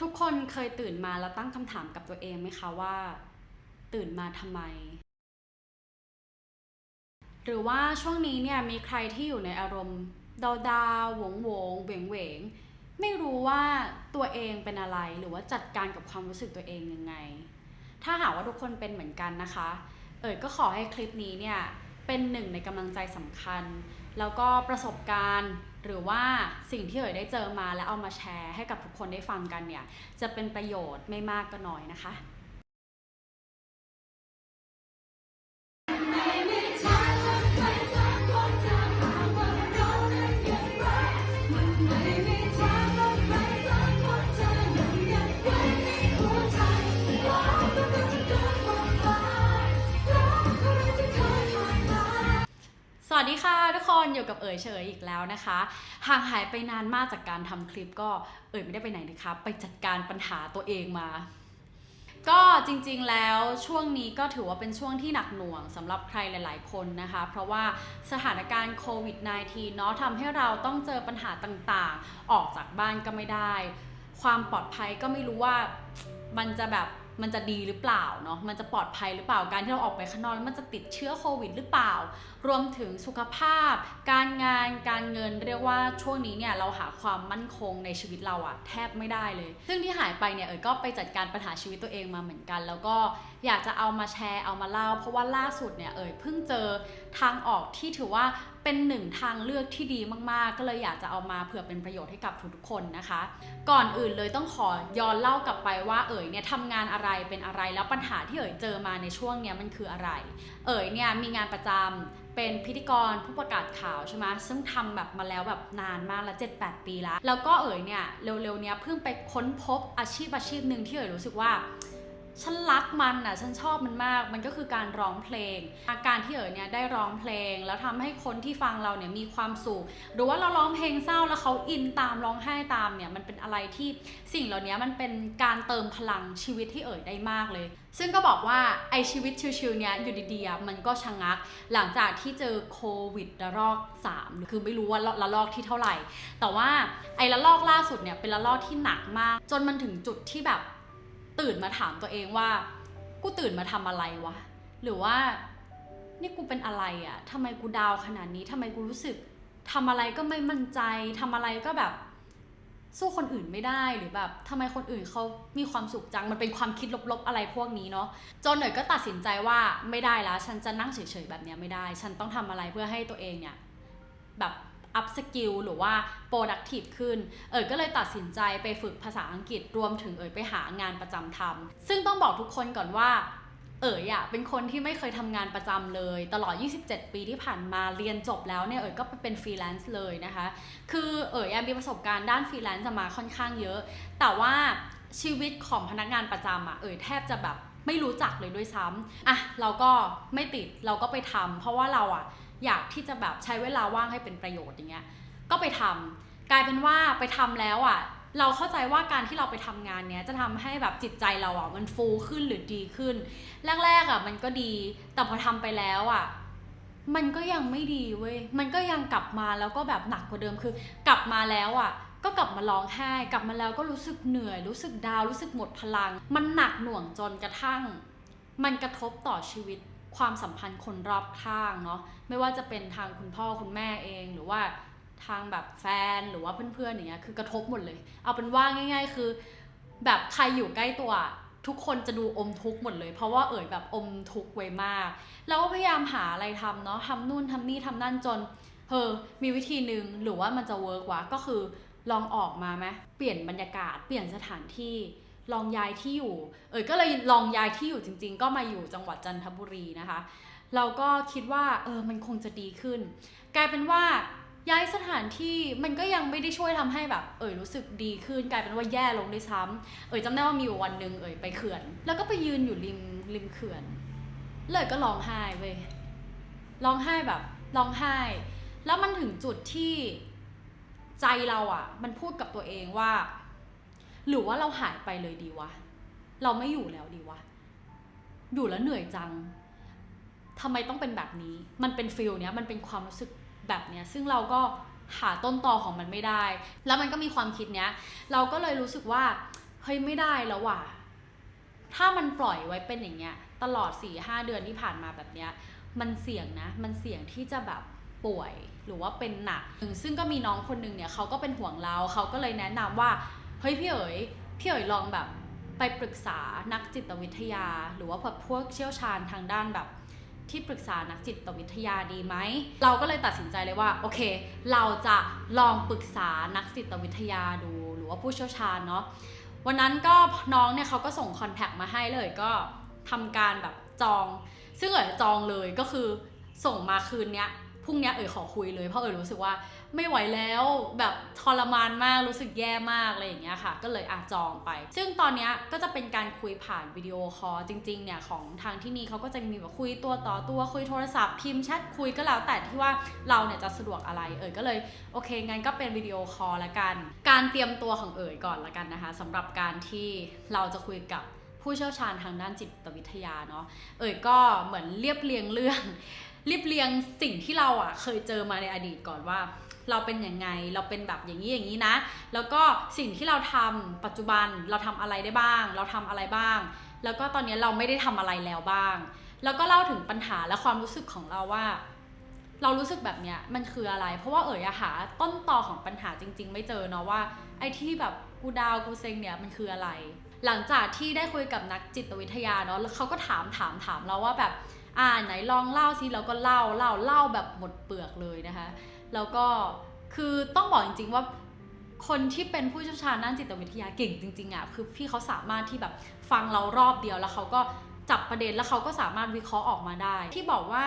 ทุกคนเคยตื่นมาแล้วตั้งคำถามกับตัวเองไหมคะว่า ตื่นมาทำไม หรือว่าช่วงนี้เนี่ยมีใครที่อยู่ในอารมณ์ดาวดาวหวงหวงเวงเวงไม่รู้ว่าตัวเองเป็นอะไรหรือว่าจัดการกับความรู้สึกตัวเองยังไง ถ้าหากว่าทุกคนเป็นเหมือนกันนะคะ เอ๋ยก็ขอให้คลิปนี้เนี่ยเป็นหนึ่งในกำลังใจสำคัญ แล้วก็ประสบการณ์ หรือว่าสิ่งที่เอ๋ยได้เจอมาแล้วเอามาแชร์ให้กับทุกคนได้ฟังกันเนี่ยจะเป็นประโยชน์ไม่มากก็น้อยนะคะ วัสดีค่ะทุกคนอยู่กับเอ๋ยเฉยอีกแล้วนะคะห่างหายไปนานมากจากการทำคลิปก็เอ๋ยไม่ได้ไปไหนนะคะไปจัดการปัญหาตัวเองมา ก็จริงๆแล้วช่วงนี้ก็ถือว่าเป็นช่วงที่หนักหน่วงสำหรับใครหลายๆ คนนะคะ เพราะว่าสถานการณ์โควิด -19 เนาะทำให้เราต้องเจอปัญหาต่างๆ ออกจากบ้านก็ไม่ได้ ความปลอดภัยก็ไม่รู้ว่ามันจะแบบ มันจะดีหรือเปล่าเนาะ มันจะปลอดภัยหรือเปล่า การที่เราออกไปข้างนอกแล้วมันจะติดเชื้อโควิดหรือเปล่า รวมถึงสุขภาพ การงาน การเงิน เรียกว่าช่วงนี้เนี่ยเราหาความมั่นคงในชีวิตเราอะแทบไม่ได้เลย ซึ่งที่หายไปเนี่ยเอ๋ยก็ไปจัดการปัญหาชีวิตตัวเองมาเหมือนกัน แล้วก็ อยากจะเอามาแชร์เอามาเล่า เพราะว่าล่าสุดเนี่ยเอ๋ยเพิ่งเจอทางออกที่ถือว่าเป็นหนึ่งทางเลือกที่ดีมากๆ ก็เลยอยากจะเอามาเผื่อเป็นประโยชน์ให้กับทุกๆคนนะคะ ก่อนอื่นเลยต้องขอย้อนเล่ากลับไปว่าเอ๋ยเนี่ยทำงานอะไรเป็นอะไรแล้วปัญหาที่เอ๋ยเจอมาในช่วงเนี้ยมันคืออะไร เอ๋ยเนี่ยมีงานประจำเป็นพิธีกรผู้ประกาศข่าวใช่ไหมซึ่งทำแบบมาแล้วแบบนานมากแล้ว7-8 ปีแล้ว แล้วก็เอ๋ยเนี่ยเร็วๆเนี้ยเพิ่งไปค้นพบอาชีพอาชีพหนึ่งที่เอ๋ยรู้สึกว่า ฉันรักมันอะฉันชอบมันมาก มันก็คือการร้องเพลง อาการที่เอ๋ยเนี่ยได้ร้องเพลง แล้วทำให้คนที่ฟังเราเนี่ยมีความสุขหรือว่าเราร้องเพลงเศร้าแล้วเขาอินตามร้องไห้ตามเนี่ยมันเป็นอะไรที่สิ่งเหล่านี้มันเป็นการเติมพลังชีวิตที่เอ๋ยได้มากเลย ซึ่งก็บอกว่าไอชีวิตชิวๆเนี้ยอยู่ดีๆมันก็ชะงัก หลังจากที่เจอโควิดระลอก 3 คือไม่รู้ว่าระลอกที่เท่าไหร่ แต่ว่าไอระลอกล่าสุดเนี่ยเป็นระลอกที่หนักมาก จนมันถึงจุดที่แบบ ตื่นมาถามตัวเองว่า กูตื่นมาทำอะไรวะ หรือว่า นี่กูเป็นอะไรอะ่ะทำไมกูดาวขนาดนี้ทำไมกูรู้สึกทำอะไรก็ไม่มั่นใจทำอะไรก็แบบ สู้คนอื่นไม่ได้หรือแบบทำไมคนอื่นเขามีความสุขจัง มันเป็นความคิดลบๆอะไรพวกนี้เนาะ จนหน่อยก็ตัดสินใจว่าไม่ได้แล้ว ฉันจะนั่งเฉยๆแบบเนี้ยไม่ได้ ฉันต้องทำอะไรเพื่อให้ตัวเองเนี่ยแบบ อัพสกิลหรือว่า productive ขึ้น เอ๋ยก็เลยตัดสินใจไปฝึกภาษาอังกฤษรวมถึงเอ๋ยไปหางานประจำทำซึ่งต้องบอกทุกคนก่อนว่าเอ๋ยอะเป็นคนที่ไม่เคยทำงานประจำเลย ตลอด 27 ปีที่ผ่านมาเรียนจบแล้วเนี่ยเอ๋ยก็ไปเป็นฟรีแลนซ์เลยนะคะ คือเอ๋ยอะมีประสบการณ์ด้านฟรีแลนซ์มาค่อนข้างเยอะ แต่ว่าชีวิตของพนักงานประจำอะเอ๋ยแทบจะแบบไม่รู้จักเลยด้วยซ้ำอะเราก็ไม่ติดเราก็ไปทำเพราะว่าเราอะ อยากที่จะแบบใช้เวลาว่างให้เป็นประโยชน์อย่างเงี้ยก็ไปทำกลายเป็นว่าไปทำแล้วอะเราเข้าใจว่าการที่เราไปทำงานเนี้ยจะทำให้แบบจิตใจเราอะมันฟูขึ้นหรือดีขึ้น แรกๆอะมันก็ดี แต่พอทำไปแล้วอะมันก็ยังไม่ดีเว้ย มันก็ยังกลับมาแล้วก็แบบหนักกว่าเดิมคือ กลับมาแล้วอะ ก็กลับมาร้องไห้ กลับมาแล้วก็รู้สึกเหนื่อย รู้สึกดาว รู้สึกหมดพลัง มันหนักหน่วงจนกระทั่ง มันกระทบต่อชีวิต ความสัมพันธ์คนรอบข้างเนาะไม่ว่าจะเป็นทางคุณพ่อคุณแม่เองหรือว่าทางแบบแฟนหรือว่าเพื่อนๆอย่างเงี้ยคือกระทบหมดเลย เอาเป็นว่าง่าย ๆ คือ แบบใครอยู่ใกล้ตัวทุกคนจะดูอมทุกข์หมดเลย เพราะว่าเอ่ยแบบอมทุกข์ไว้มากแล้วก็พยายามหาอะไรทำเนาะทำนู่นทำนี่ทำนั่นจนเฮอมีวิธีหนึ่งหรือว่ามันจะเวิร์กวะก็คือลองออกมาไหมเปลี่ยนบรรยากาศ เปลี่ยนสถานที่ ลองย้ายที่อยู่ เอ่ยก็เลยลองย้ายที่อยู่จริง ๆ ก็มาอยู่จังหวัดจันทบุรีนะคะ เราก็คิดว่าเออมันคงจะดีขึ้น กลายเป็นว่าย้ายสถานที่มันก็ยังไม่ได้ช่วยทำให้แบบ เอ่ยรู้สึกดีขึ้นกลายเป็นว่าแย่ลงด้วยซ้ำเอ่ยจำได้ว่ามีวันหนึ่งเอ่ยไปเขื่อน แล้วก็ไปยืนอยู่ริมริมเขื่อน เลยก็ร้องไห้เว้ยร้องไห้แบบร้องไห้ แล้วมันถึงจุดที่ใจเราอะ่ะ มันพูดกับตัวเองว่า หรือว่าเราหายไปเลยดีวะ เราไม่อยู่แล้วดีวะ อยู่แล้วเหนื่อยจังทำไมต้องเป็นแบบนี้ มันเป็นฟิลเนี้ย มันเป็นความรู้สึกแบบเนี้ย ซึ่งเราก็หาต้นตอของมันไม่ได้ แล้วมันก็มีความคิดเนี้ย เราก็เลยรู้สึกว่า เฮ้ยไม่ได้แล้วว่ะ ถ้ามันปล่อยไว้เป็นอย่างเงี้ย ตลอด4ี่ห้าเดือนที่ผ่านมาแบบเนี้ย มันเสี่ยงนะ มันเสี่ยงที่จะแบบป่วยหรือว่าเป็นหนัก ซึ่งก็มีน้องคนหนึงเนี่ยเขาก็เป็นห่วงเรา เขาก็เลยแนะนำว่า ฮ้ยพี่เอ๋ยพี่เอ๋ยลองแบบไปปรึกษานักจิตวิทยา หรือว่าพวกเชี่ยวชาญทางด้านแบบที่ปรึกษานักจิตวิทยาดีไหม เราก็เลยตัดสินใจเลยว่าโอเค เราจะลองปรึกษานักจิตวิทยาดู หรือว่าผู้เชี่ยวชาญเนาะวันนั้นก็น้องเนี่ยเขาก็ส่งคอนแทคมาให้เลยก็ทำการแบบจอง ซึ่งเอ๋ยจองเลยก็คือส่งมาคืนเนี้ย พรุ่งนี้เอ๋ยขอคุยเลยเพราะเอ๋ยรู้สึกว่าไม่ไหวแล้วแบบทรมานมากรู้สึกแย่มากอะไรอย่างเงี้ยค่ะ ก็เลยอะจองไป ซึ่งตอนนี้ก็จะเป็นการคุยผ่านวิดีโอคอลจริงๆเนี่ยของทางที่นี่เขาก็จะมีแบบคุยตัวต่อตัวคุยโทรศัพท์พิมพ์แชทคุยก็แล้วแต่ที่ว่าเราเนี่ยจะสะดวกอะไรเอ๋ยก็เลยโอเคงั้นก็เป็นวิดีโอคอลละกัน การเตรียมตัวของเอ๋ยก่อนละกันนะคะสำหรับการที่เราจะคุยกับผู้เชี่ยวชาญทางด้านจิตวิทยาเนาะเอ๋ยก็เหมือนเรียบเรียงเรื่อง รีบเรียงสิ่งที่เราอะเคยเจอมาในอดีตก่อนว่า เราเป็นยังไงเราเป็นแบบอย่างนี้อย่างนี้นะ แล้วก็สิ่งที่เราทำปัจจุบันเราทำอะไรได้บ้าง เราทำอะไรบ้าง แล้วก็ตอนนี้เราไม่ได้ทำอะไรแล้วบ้าง แล้วก็เล่าถึงปัญหาและความรู้สึกของเราว่า เรารู้สึกแบบเนี้ยมันคืออะไร เพราะว่าเอ๋ยอะหาต้นตอของปัญหาจริง ๆ ไม่เจอเนาะว่า ไอ้ที่แบบกูดาวกูเซ็งเนี่ยมันคืออะไรหลังจากที่ได้คุยกับนักจิตวิทยาเนาะแล้วเขาก็ถามถามถามเราว่าแบบ อ่าไหนลองเล่าซิเราก็เล่าเล่าเล่าแบบหมดเปลือกเลยนะคะ แล้วก็คือต้องบอกจริงๆว่าคนที่เป็นผู้เชี่ยวชาญด้านจิตวิทยาเก่งจริงๆอะคือพี่เขาสามารถที่แบบฟังเรารอบเดียวแล้วเขาก็จับประเด็นแล้วเขาก็สามารถวิเคราะห์ออกมาได้ ที่บอกว่า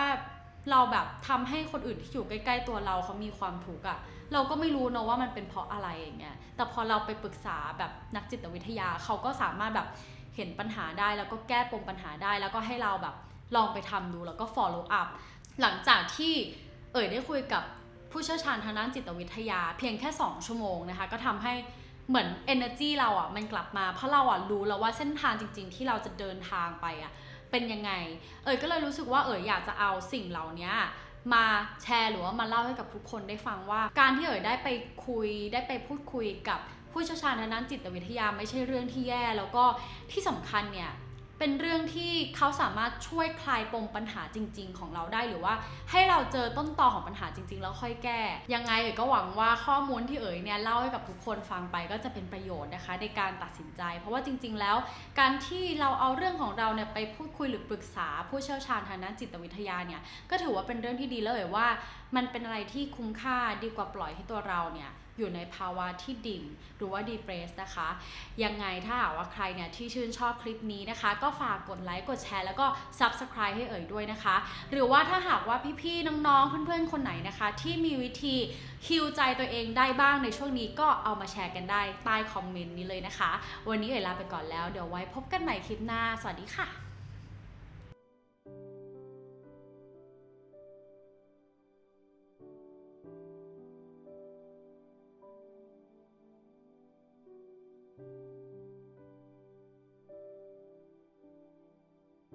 เราแบบทำให้คนอื่นที่อยู่ใกล้ ๆ ตัวเราเขามีความทุกข์อะเราก็ไม่รู้เนะว่ามันเป็นเพราะอะไรอย่างเงี้ยแต่พอเราไปปรึกษาแบบนักจิตวิทยาเขาก็สามารถแบบเห็นปัญหาได้แล้วก็แก้ปมปัญหาได้แล้วก็ให้เราแบบ ลองไปทำดูแล้วก็ follow up หลังจากที่เอ่ยได้คุยกับผู้เชี่ยวชาญทางด้านจิตวิทยา เพียงแค่ 2 ชั่วโมงนะคะ ก็ทำให้เหมือน energy เราอะมันกลับมา เพราะเราอะรู้แล้วว่าเส้นทางจริง ๆ ที่เราจะเดินทางไปอะเป็นยังไง เอ๋ยก็เลยรู้สึกว่าเอ๋ยอยากจะเอาสิ่งเหล่านี้มาแชร์หรือว่ามาเล่าให้กับทุกคนได้ฟังว่า การที่เอ๋ยได้ไปคุยได้ไปพูดคุยกับผู้เชี่ยวชาญทางด้านจิตวิทยาไม่ใช่เรื่องที่แย่ แล้วก็ที่สำคัญเนี่ย เป็นเรื่องที่เขาสามารถช่วยคลายปมปัญหาจริง ๆ ของเราได้หรือว่า ให้เราเจอต้นตอของปัญหาจริง ๆ แล้วค่อยแก้ ยังไงเอ๋ยก็หวังว่าข้อมูลที่เอ๋ยเนี่ยเล่าให้กับทุกคนฟังไปก็จะเป็นประโยชน์นะคะ ในการตัดสินใจ เพราะว่าจริง ๆ แล้ว การที่เราเอาเรื่องของเราเนี่ยไปพูดคุยหรือปรึกษาผู้เชี่ยวชาญทางด้านจิตวิทยาเนี่ยก็ถือว่าเป็นเรื่องที่ดีแล้วเอ๋ยว่า มันเป็นอะไรที่คุ้มค่าดีกว่าปล่อยให้ตัวเราเนี่ยอยู่ในภาวะที่ดิ่งหรือว่าดีเพรสนะคะ ยังไงถ้าหากว่าใครเนี่ยที่ชื่นชอบคลิปนี้นะคะ ก็ฝากกดไลค์กดแชร์แล้วก็ Subscribe ให้เอ่ยด้วยนะคะ หรือว่าถ้าหากว่าพี่ๆน้องๆเพื่อนๆคนไหนนะคะ ที่มีวิธีฮิวใจตัวเองได้บ้างในช่วงนี้ก็เอามาแชร์กันได้ใต้คอมเมนต์นี้เลยนะคะ วันนี้เอ่ยลาไปก่อนแล้ว เดี๋ยวไว้พบกันใหม่คลิปหน้า สวัสดีค่ะ